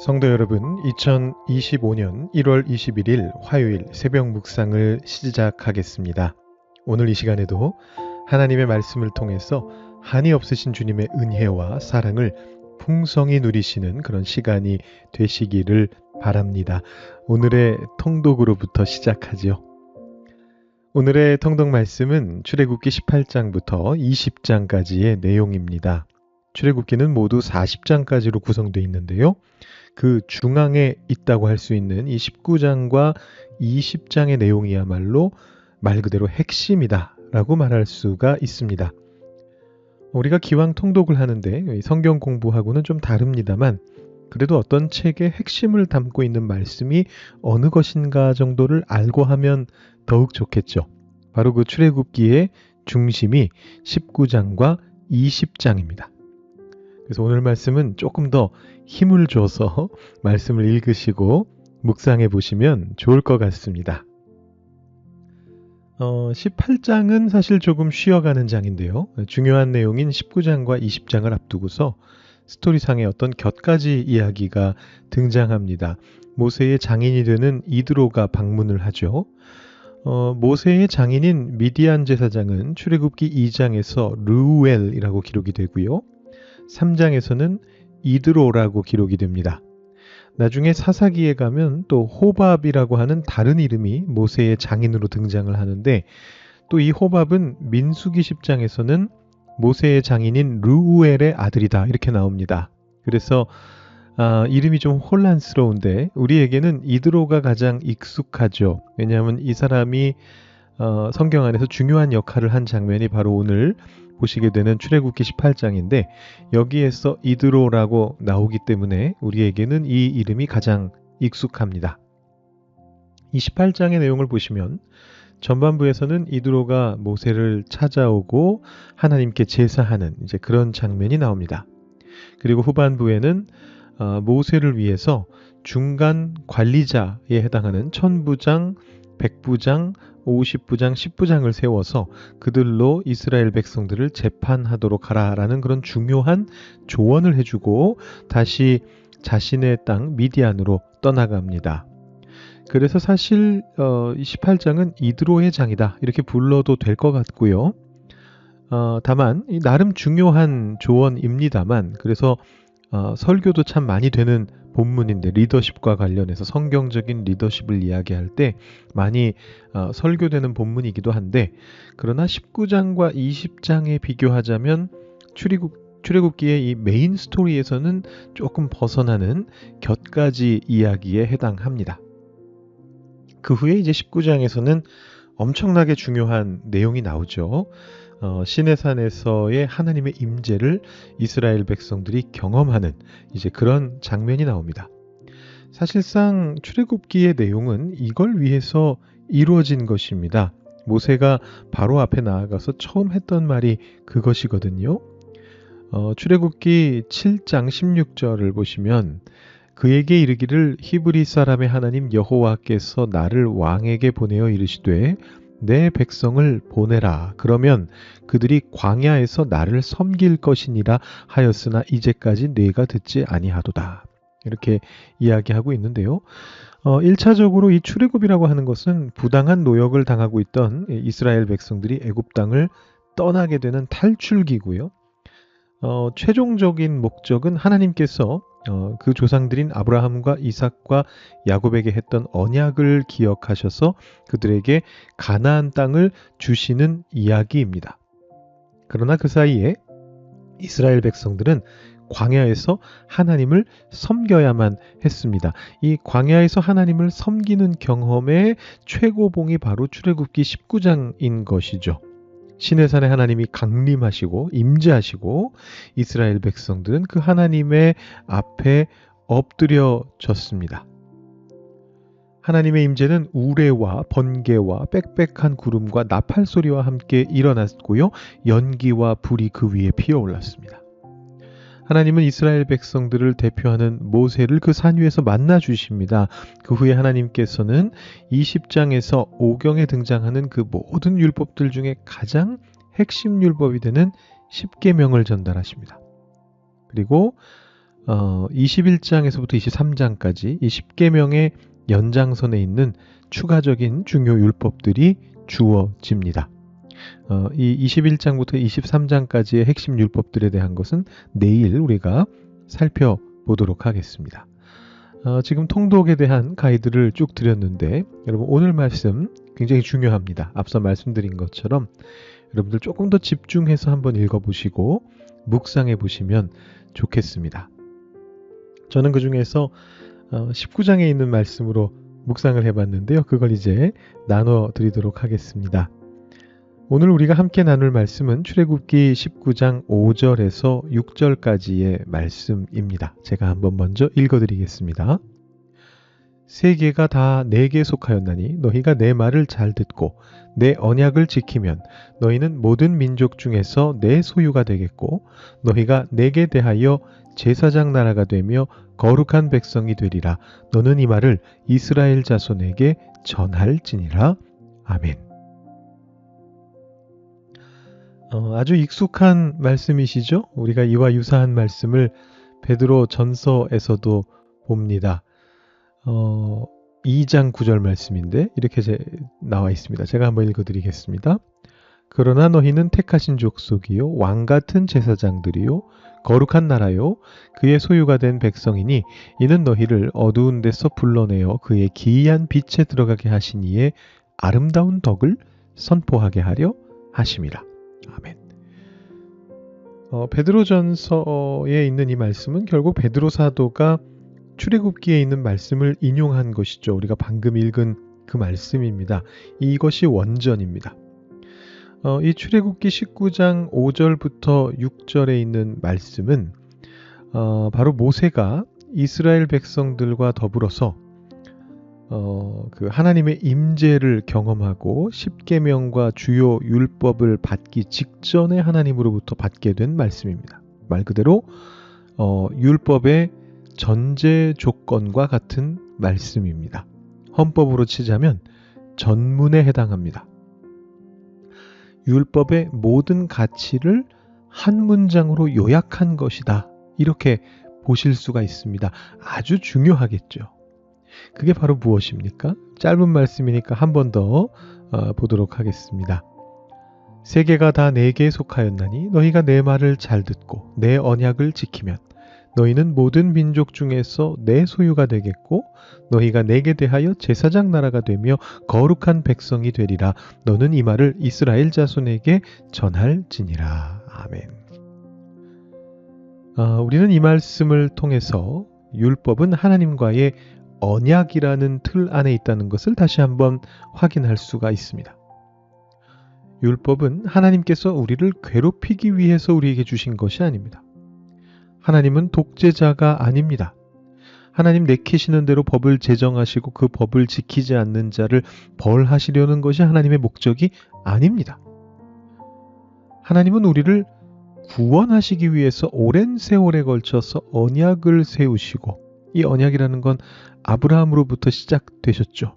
성도 여러분, 2025년 1월 21일 화요일 새벽 묵상을 시작하겠습니다. 오늘 이 시간에도 하나님의 말씀을 통해서 한이 없으신 주님의 은혜와 사랑을 풍성히 누리시는 그런 시간이 되시기를 바랍니다. 오늘의 통독으로부터 시작하지요. 오늘의 통독 말씀은 출애굽기 18장부터 20장까지의 내용입니다. 출애굽기는 모두 40장까지로 구성되어 있는데요. 그 중앙에 있다고 할 수 있는 이 19장과 20장의 내용이야말로 말 그대로 핵심이다 라고 말할 수가 있습니다. 우리가 기왕 통독을 하는데 성경 공부하고는 좀 다릅니다만 그래도 어떤 책의 핵심을 담고 있는 말씀이 어느 것인가 정도를 알고 하면 더욱 좋겠죠. 바로 그 출애굽기의 중심이 19장과 20장입니다. 그래서 오늘 말씀은 조금 더 힘을 줘서 말씀을 읽으시고 묵상해 보시면 좋을 것 같습니다. 어, 18장은 사실 조금 쉬어가는 장인데요. 중요한 내용인 19장과 20장을 앞두고서 스토리상의 어떤 곁가지 이야기가 등장합니다. 모세의 장인이 되는 이드로가 방문을 하죠. 어, 모세의 장인인 미디안 제사장은 출애굽기 2장에서 르우엘이라고 기록이 되고요. 3장에서는 이드로라고 기록이 됩니다. 나중에 사사기에 가면 또 호밥이라고 하는 다른 이름이 모세의 장인으로 등장을 하는데 또 이 호밥은 민수기 10장에서는 모세의 장인인 르우엘의 아들이다 이렇게 나옵니다. 그래서 아, 이름이 좀 혼란스러운데 우리에게는 이드로가 가장 익숙하죠. 왜냐하면 이 사람이 어, 성경 안에서 중요한 역할을 한 장면이 바로 오늘 보시게 되는 출애굽기 18장인데 여기에서 이드로라고 나오기 때문에 우리에게는 이 이름이 가장 익숙합니다. 이 18장의 내용을 보시면 전반부에서는 이드로가 모세를 찾아오고 하나님께 제사하는 이제 그런 장면이 나옵니다. 그리고 후반부에는 어, 모세를 위해서 중간 관리자에 해당하는 천부장, 백부장, 50부장, 10부장을 세워서 그들로 이스라엘 백성들을 재판하도록 하라라는 그런 중요한 조언을 해주고 다시 자신의 땅 미디안으로 떠나갑니다. 그래서 사실 어, 18장은 이드로의 장이다 이렇게 불러도 될 것 같고요. 어, 다만 나름 중요한 조언입니다만 그래서 어, 설교도 참 많이 되는 본문인데 리더십과 관련해서 성경적인 리더십을 이야기할 때 많이 어, 설교되는 본문이기도 한데 그러나 19장과 20장에 비교하자면 출애굽 출애굽기의 이 메인 스토리에서는 조금 벗어나는 곁가지 이야기에 해당합니다. 그 후에 이제 19장에서는 엄청나게 중요한 내용이 나오죠. 어, 시내산에서의 하나님의 임재를 이스라엘 백성들이 경험하는 이제 그런 장면이 나옵니다. 사실상 출애굽기의 내용은 이걸 위해서 이루어진 것입니다. 모세가 바로 앞에 나아가서 처음 했던 말이 그것이거든요. 어, 출애굽기 7장 16절을 보시면 그에게 이르기를 히브리 사람의 하나님 여호와께서 나를 왕에게 보내어 이르시되 내 백성을 보내라. 그러면 그들이 광야에서 나를 섬길 것이니라 하였으나 이제까지 내가 듣지 아니하도다. 이렇게 이야기하고 있는데요. 어, 1차적으로 이 출애굽이라고 하는 것은 부당한 노역을 당하고 있던 이스라엘 백성들이 애굽 땅을 떠나게 되는 탈출기고요. 어, 최종적인 목적은 하나님께서 어, 그 조상들인 아브라함과 이삭과 야곱에게 했던 언약을 기억하셔서 그들에게 가나안 땅을 주시는 이야기입니다. 그러나 그 사이에 이스라엘 백성들은 광야에서 하나님을 섬겨야만 했습니다. 이 광야에서 하나님을 섬기는 경험의 최고봉이 바로 출애굽기 19장인 것이죠. 시내산에 하나님이 강림하시고 임재하시고 이스라엘 백성들은 그 하나님의 앞에 엎드려졌습니다. 하나님의 임재는 우레와 번개와 빽빽한 구름과 나팔 소리와 함께 일어났고요. 연기와 불이 그 위에 피어올랐습니다. 하나님은 이스라엘 백성들을 대표하는 모세를 그 산 위에서 만나 주십니다. 그 후에 하나님께서는 20장에서 5경에 등장하는 그 모든 율법들 중에 가장 핵심 율법이 되는 10계명을 전달하십니다. 그리고 어, 21장에서부터 23장까지 이 10계명의 연장선에 있는 추가적인 중요 율법들이 주어집니다. 어, 이 21장부터 23장까지의 핵심 율법들에 대한 것은 내일 우리가 살펴보도록 하겠습니다. 어, 지금 통독에 대한 가이드를 쭉 드렸는데 여러분 오늘 말씀 굉장히 중요합니다. 앞서 말씀드린 것처럼 여러분들 조금 더 집중해서 한번 읽어보시고 묵상해 보시면 좋겠습니다. 저는 그 중에서 19장에 어, 있는 말씀으로 묵상을 해봤는데요. 그걸 이제 나눠 드리도록 하겠습니다. 오늘 우리가 함께 나눌 말씀은 출애굽기 19장 5절에서 6절까지의 말씀입니다. 제가 한번 먼저 읽어드리겠습니다. 세계가 다 내게 속하였나니 너희가 내 말을 잘 듣고 내 언약을 지키면 너희는 모든 민족 중에서 내 소유가 되겠고 너희가 내게 대하여 제사장 나라가 되며 거룩한 백성이 되리라. 너는 이 말을 이스라엘 자손에게 전할지니라. 아멘. 어, 아주 익숙한 말씀이시죠? 우리가 이와 유사한 말씀을 베드로 전서에서도 봅니다. 어, 2장 9절 말씀인데 이렇게 제, 나와 있습니다. 제가 한번 읽어드리겠습니다. 그러나 너희는 택하신 족속이요 왕 같은 제사장들이요 거룩한 나라요 그의 소유가 된 백성이니 이는 너희를 어두운 데서 불러내어 그의 기이한 빛에 들어가게 이의 아름다운 덕을 선포하게 하려 하심이라. 아멘. 어, 베드로전서에 있는 이 말씀은 결국 베드로 사도가 출애굽기에 있는 말씀을 인용한 것이죠. 우리가 방금 읽은 그 말씀입니다. 이것이 원전입니다. 어, 이 출애굽기 19장 5절부터 6절에 있는 말씀은 어, 바로 모세가 이스라엘 백성들과 더불어서 어, 그 하나님의 임재를 경험하고 십계명과 주요 율법을 받기 직전에 하나님으로부터 받게 된 말씀입니다. 말 그대로 어, 율법의 전제 조건과 같은 말씀입니다. 헌법으로 치자면 전문에 해당합니다. 율법의 모든 가치를 한 문장으로 요약한 것이다. 이렇게 보실 수가 있습니다. 아주 중요하겠죠. 그게 바로 무엇입니까? 짧은 말씀이니까 한 번더 어, 보도록 하겠습니다. 세계가 다 내게 속하였나니 너희가 내 말을 잘 듣고 내 언약을 지키면 너희는 모든 민족 중에서 내 소유가 되겠고 너희가 내게 대하여 제사장 나라가 되며 거룩한 백성이 되리라 너는 이 말을 이스라엘 자손에게 전할지니라 아멘. 아, 우리는 이 말씀을 통해서 율법은 하나님과의 언약이라는 틀 안에 있다는 것을 다시 한번 확인할 수가 있습니다. 율법은 하나님께서 우리를 괴롭히기 위해서 우리에게 주신 것이 아닙니다. 하나님은 독재자가 아닙니다. 하나님 내키시는 대로 법을 제정하시고 그 법을 지키지 않는 자를 벌하시려는 것이 하나님의 목적이 아닙니다. 하나님은 우리를 구원하시기 위해서 오랜 세월에 걸쳐서 언약을 세우시고 이 언약이라는 건 아브라함으로부터 시작되셨죠.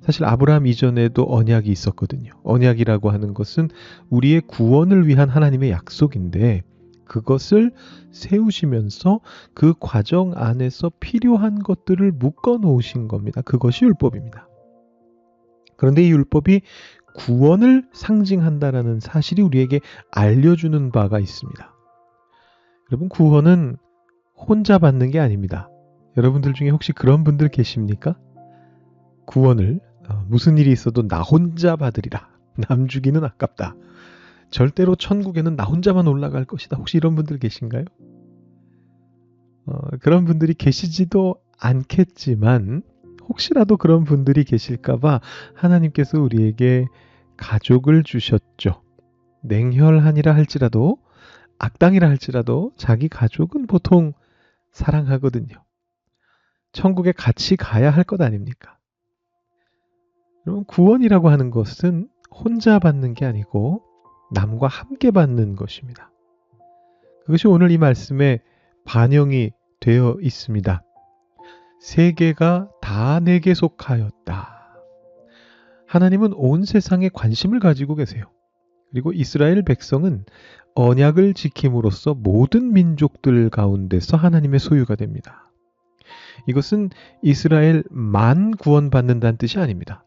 사실 아브라함 이전에도 언약이 있었거든요. 언약이라고 하는 것은 우리의 구원을 위한 하나님의 약속인데 그것을 세우시면서 그 과정 안에서 필요한 것들을 묶어 놓으신 겁니다. 그것이 율법입니다. 그런데 이 율법이 구원을 상징한다라는 사실이 우리에게 알려주는 바가 있습니다. 여러분, 구원은 혼자 받는 게 아닙니다. 여러분들 중에 혹시 그런 분들 계십니까? 구원을 어, 무슨 일이 있어도 나 혼자 받으리라. 남 주기는 아깝다. 절대로 천국에는 나 혼자만 올라갈 것이다. 혹시 이런 분들 계신가요? 어, 그런 분들이 계시지도 않겠지만 혹시라도 그런 분들이 계실까봐 하나님께서 우리에게 가족을 주셨죠. 냉혈하니라 할지라도 악당이라 할지라도 자기 가족은 보통 사랑하거든요. 천국에 같이 가야 할 것 아닙니까? 여러분, 구원이라고 하는 것은 혼자 받는 게 아니고 남과 함께 받는 것입니다. 그것이 오늘 이 말씀에 반영이 되어 있습니다. 세계가 다 내게 속하였다. 하나님은 온 세상에 관심을 가지고 계세요. 그리고 이스라엘 백성은 언약을 지킴으로써 모든 민족들 가운데서 하나님의 소유가 됩니다. 이것은 이스라엘만 구원받는다는 뜻이 아닙니다.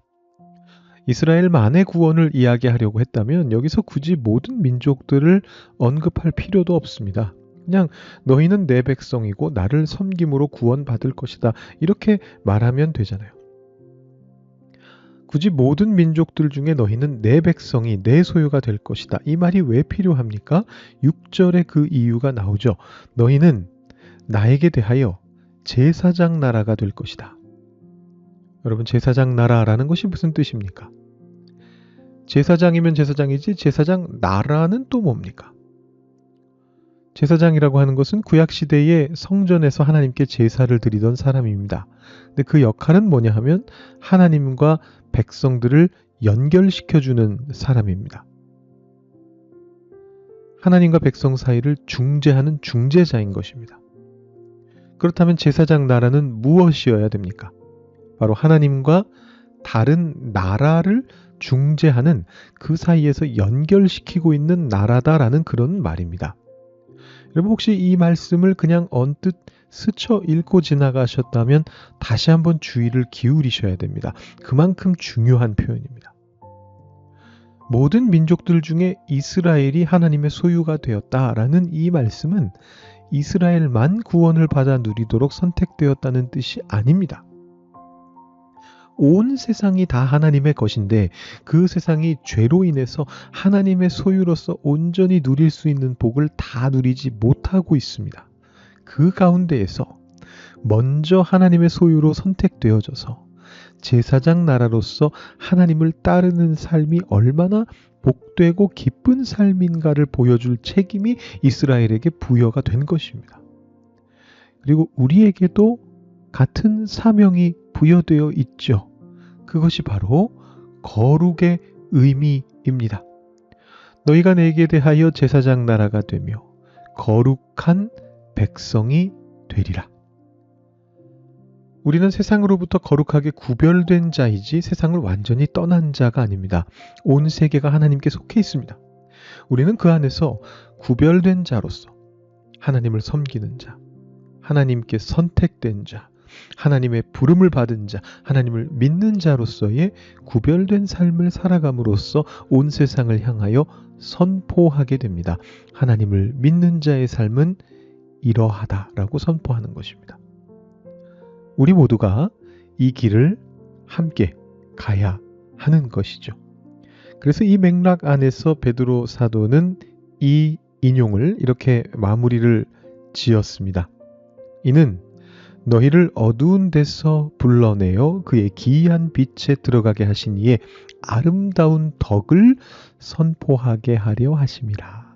이스라엘만의 구원을 이야기하려고 했다면 여기서 굳이 모든 민족들을 언급할 필요도 없습니다. 그냥 너희는 내 백성이고 나를 섬김으로 구원받을 것이다. 이렇게 말하면 되잖아요. 굳이 모든 민족들 중에 너희는 내 백성이 내 소유가 될 것이다. 이 말이 왜 필요합니까? 6절에 그 이유가 나오죠. 너희는 나에게 대하여 제사장 나라가 될 것이다. 여러분, 제사장 나라라는 것이 무슨 뜻입니까? 제사장이면 제사장이지, 제사장 나라는 또 뭡니까? 제사장이라고 하는 것은 구약시대의 성전에서 하나님께 제사를 드리던 사람입니다. 근데 그 역할은 뭐냐 하면 하나님과 백성들을 연결시켜주는 사람입니다. 하나님과 백성 사이를 중재하는 중재자인 것입니다. 그렇다면 제사장 나라는 무엇이어야 됩니까? 바로 하나님과 다른 나라를 중재하는 그 사이에서 연결시키고 있는 나라다라는 그런 말입니다. 여러분 혹시 이 말씀을 그냥 언뜻 스쳐 읽고 지나가셨다면 다시 한번 주의를 기울이셔야 됩니다. 그만큼 중요한 표현입니다. 모든 민족들 중에 이스라엘이 하나님의 소유가 되었다라는 이 말씀은 이스라엘만 구원을 받아 누리도록 선택되었다는 뜻이 아닙니다. 온 세상이 다 하나님의 것인데 그 세상이 죄로 인해서 하나님의 소유로서 온전히 누릴 수 있는 복을 다 누리지 못하고 있습니다. 그 가운데에서 먼저 하나님의 소유로 선택되어져서 제사장 나라로서 하나님을 따르는 삶이 얼마나 복되고 기쁜 삶인가를 보여줄 책임이 이스라엘에게 부여가 된 것입니다. 그리고 우리에게도 같은 사명이 부여되어 있죠. 그것이 바로 거룩의 의미입니다. 너희가 내게 대하여 제사장 나라가 되며 거룩한 백성이 되리라. 우리는 세상으로부터 거룩하게 구별된 자이지 세상을 완전히 떠난 자가 아닙니다. 온 세계가 하나님께 속해 있습니다. 우리는 그 안에서 구별된 자로서 하나님을 섬기는 자, 하나님께 선택된 자, 하나님의 부름을 받은 자, 하나님을 믿는 자로서의 구별된 삶을 살아감으로써 온 세상을 향하여 선포하게 됩니다. 하나님을 믿는 자의 삶은 이러하다라고 선포하는 것입니다. 우리 모두가 이 길을 함께 가야 하는 것이죠. 그래서 이 맥락 안에서 베드로 사도는 이 인용을 이렇게 마무리를 지었습니다. 이는 너희를 어두운 데서 불러내어 그의 기이한 빛에 들어가게 하신 이의 아름다운 덕을 선포하게 하려 하심이라.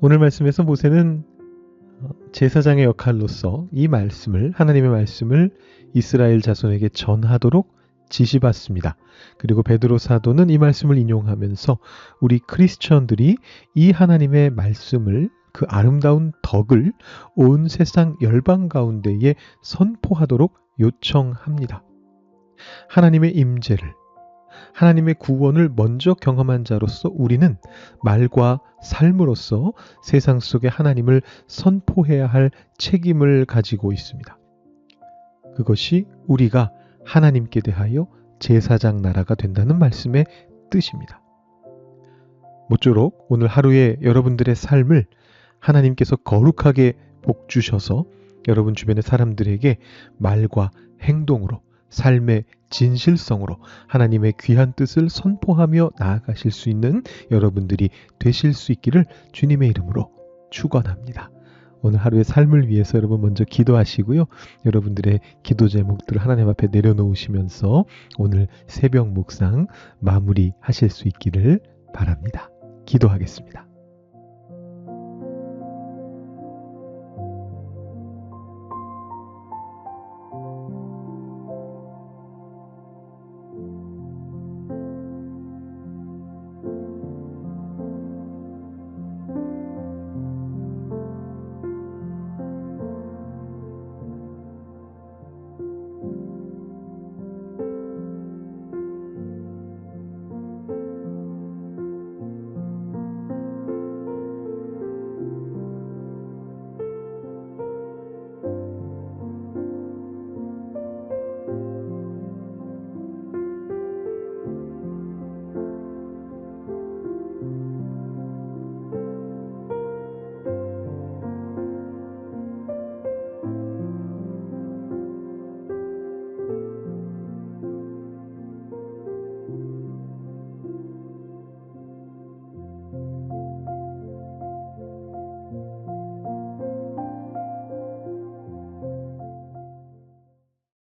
오늘 말씀에서 모세는 제사장의 역할로서 이 말씀을 하나님의 말씀을 이스라엘 자손에게 전하도록 지시받습니다. 그리고 베드로 사도는 이 말씀을 인용하면서 우리 크리스천들이 이 하나님의 말씀을 그 아름다운 덕을 온 세상 열방 가운데에 선포하도록 요청합니다. 하나님의 임재를 하나님의 구원을 먼저 경험한 자로서 우리는 말과 삶으로서 세상 속에 하나님을 선포해야 할 책임을 가지고 있습니다. 그것이 우리가 하나님께 대하여 제사장 나라가 된다는 말씀의 뜻입니다. 모쪼록 오늘 하루의 여러분들의 삶을 하나님께서 거룩하게 복 주셔서 여러분 주변의 사람들에게 말과 행동으로 삶의 진실성으로 하나님의 귀한 뜻을 선포하며 나아가실 수 있는 여러분들이 되실 수 있기를 주님의 이름으로 축원합니다. 오늘 하루의 삶을 위해서 여러분 먼저 기도하시고요. 여러분들의 기도 제목들을 하나님 앞에 내려놓으시면서 오늘 새벽 묵상 마무리 하실 수 있기를 바랍니다. 기도하겠습니다.